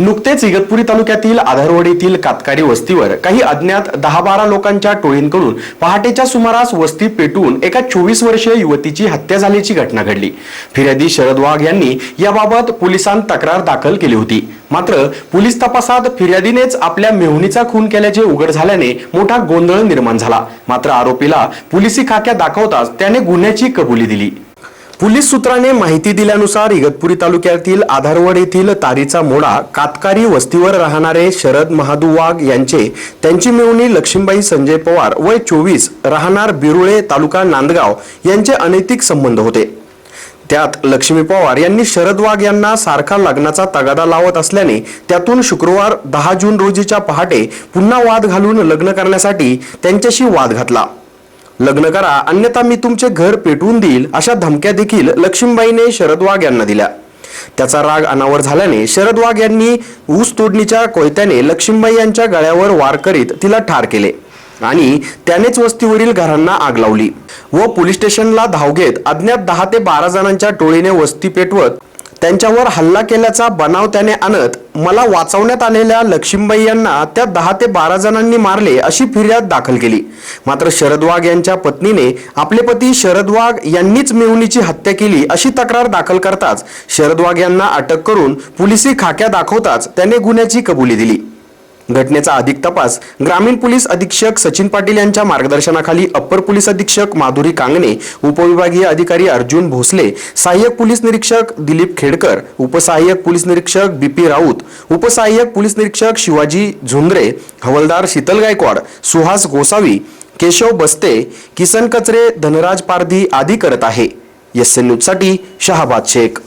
नुकतेच इगतपुरी तालुक्यातील आधारवाडीतील कातकारी वस्तीवर काही अज्ञात दहा बारा लोकांच्या टोळींकडून पहाटेच्या सुमारास वस्ती पेटवून एका चोवीस वर्षीय युवतीची हत्या झाल्याची घटना घडली. फिर्यादी शरद वाघ यांनी याबाबत पोलिसांत तक्रार दाखल केली होती. मात्र पोलीस तपासात फिर्यादीनेच आपल्या मेहुणीचा खून केल्याचे उघड झाल्याने मोठा गोंधळ निर्माण झाला. मात्र आरोपीला पोलिसी खाक्या दाखवताच त्याने गुन्ह्याची कबुली दिली. पोलीस सूत्राने माहिती दिल्यानुसार इगतपुरी तालुक्यातील आधारवड येथील तारीचा मोडा कातकारी वस्तीवर राहणारे शरद महादू वाघ यांचे त्यांची मिळवणी लक्ष्मीबाई संजय पवार वय चोवीस राहणार बिरुळे तालुका नांदगाव यांचे अनैतिक संबंध होते. त्यात लक्ष्मी पवार यांनी शरद वाघ यांना सारखा लग्नाचा तगादा लावत असल्याने त्यातून शुक्रवार दहा जून रोजीच्या पहाटे पुन्हा वाद घालून लग्न करण्यासाठी त्यांच्याशी वाद घातला. लग्न करा अन्यथा मी तुमचे घर पेटवून देईल अशा धमक्या देखील लक्ष्मीबाईने शरद वाघ यांना दिल्या. त्याचा राग अनावर झाल्याने शरद वाघ यांनी ऊस तोडणीच्या कोयत्याने लक्ष्मीबाई यांच्या गळ्यावर वार करीत तिला ठार केले आणि त्यानेच वस्तीवरील घरांना आग लावली व पोलीस स्टेशनला धाव घेत अज्ञात दहा ते बारा जणांच्या टोळीने वस्ती पेटवत त्यांच्यावर हल्ला केल्याचा बनाव त्याने आणत मला वाचवण्यात आलेल्या लक्ष्मीबाई यांना त्या दहा ते बारा जणांनी मारले अशी फिर्याद दाखल केली. मात्र शरद वाघ यांच्या पत्नीने आपले पती शरद वाघ यांनीच मेहुणीची हत्या केली अशी तक्रार दाखल करताच शरद वाघ यांना अटक करून पोलिसी खाक्या दाखवताच त्याने गुन्ह्याची कबुली दिली. घटनेचा अधिक तपास. ग्रामीण पोलीस अधीक्षक सचिन पाटील यांच्या मार्गदर्शनाखाली अप्पर पोलीस अधीक्षक माधुरी कांगणे उपविभागीय अधिकारी अर्जुन भोसले सहाय्यक पोलीस निरीक्षक दिलीप खेडकर उपसहाय्यक पोलीस निरीक्षक बी पी राऊत उपसहाय्यक पोलीस निरीक्षक शिवाजी झुंद्रे हवलदार शीतल गायकवाड सुहास गोसावी केशव बस्ते किसन कचरे धनराज पारधी आदी करत आहे. एस एन न्यूजसाठी शहाबाद शेख.